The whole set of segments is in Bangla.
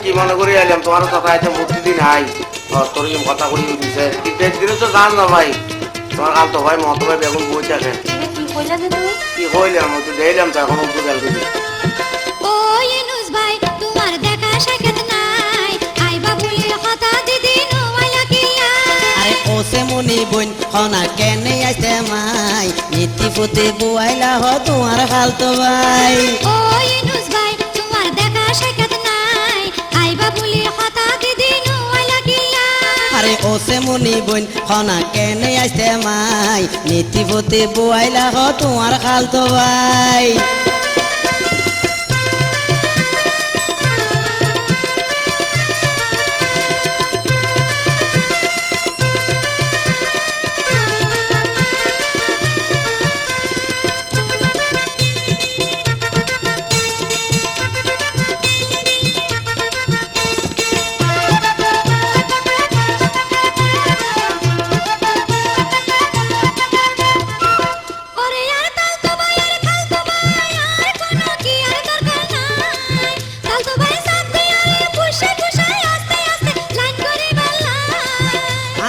কি মনে করে এলাম তোমার কথা আছে প্রতিদিন আই তোর কথা করি দিনে তো জান না ভাই? তোমার কাল তো ভাই মত ভাই বেগুন বই থাকে কি কইলা যে তুমি? কি তো দেখলাম তো এখন উঠে গেল হনা কেনে আছে মাই? নীতি পুতে বুয়াইলা হ তোমার হাল তো ভাই। ও ইনুস ভাই তোমার দেখা সাক্ষাৎ নাই। আইবা বলে কথা দিদি নোয়াইলা কিয়া আরে ওসে মুনি বইন হনা কেনে আইছে মাই? নীতি পুতে বুয়াইলা হ তোমার হাল তো ভাই।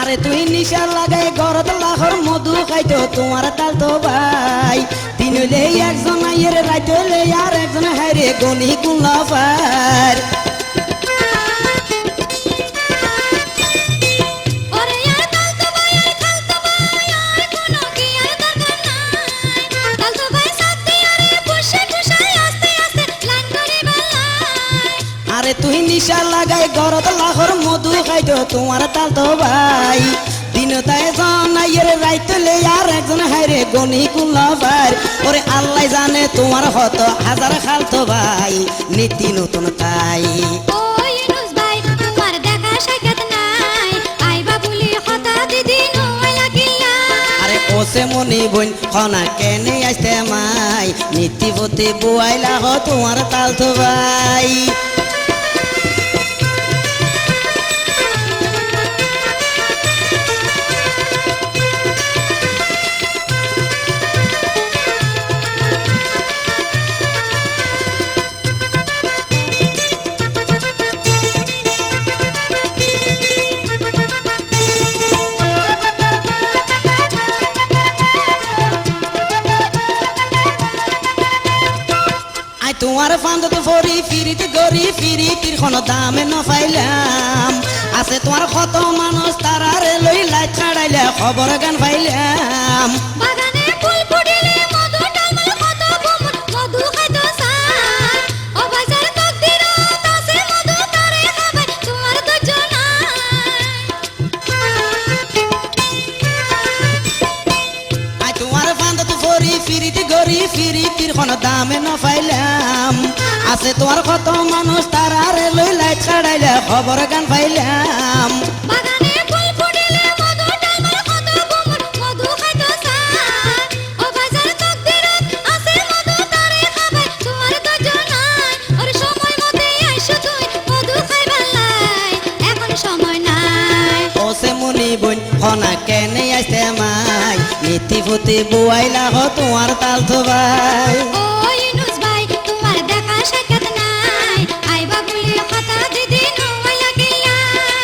আরে তুই নিশা লাগাই গরত লাহর মধু খাইতো, তোমার তাল তো ভাই। হইলে একজন আইয়ের, রাইত আর একজন হাইরে গনি কুল্লা পার আরে তুই নিশা লাগাই গরত লাহর মধু খাইতো তোমার তাল তো ভাই। দিন তাই জন আইয়ের রাইত হইলে আর একজন হাইরে গনি পার ওরে আল্লাহ জানে তোমার হত হাজার খাল তো ভাই নীতি নতুন তাই। ভাই ওসে মনি বইন হনা কেনে আসতে মাই। নীতি পতি বুয়াইলা হ তোমার তাল তো ভাই। আই তোমার ফান্দত ফরি ফিরিতে গরি ফিরিতির কোন দামে ন পাইলাম আছে তোমার কত মানুষ, তারারে লই লাই ছাড়াইলে খবর গান পাইলাম ফিরিতে ফিরি কিরখন দামে ন পাইলাম আছে তোমার কত মানুষ, তারারে লই লাইট ছাড়াইলে খবর গান পাইলাম মাই নীতি বোয়াইলা হ তোমার তাল তো ভাই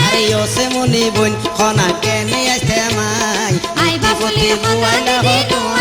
বোন ওসে মনি বইন হনা কেনে আসতে মাই আইবা বলে বোয়াইলা হ তোমার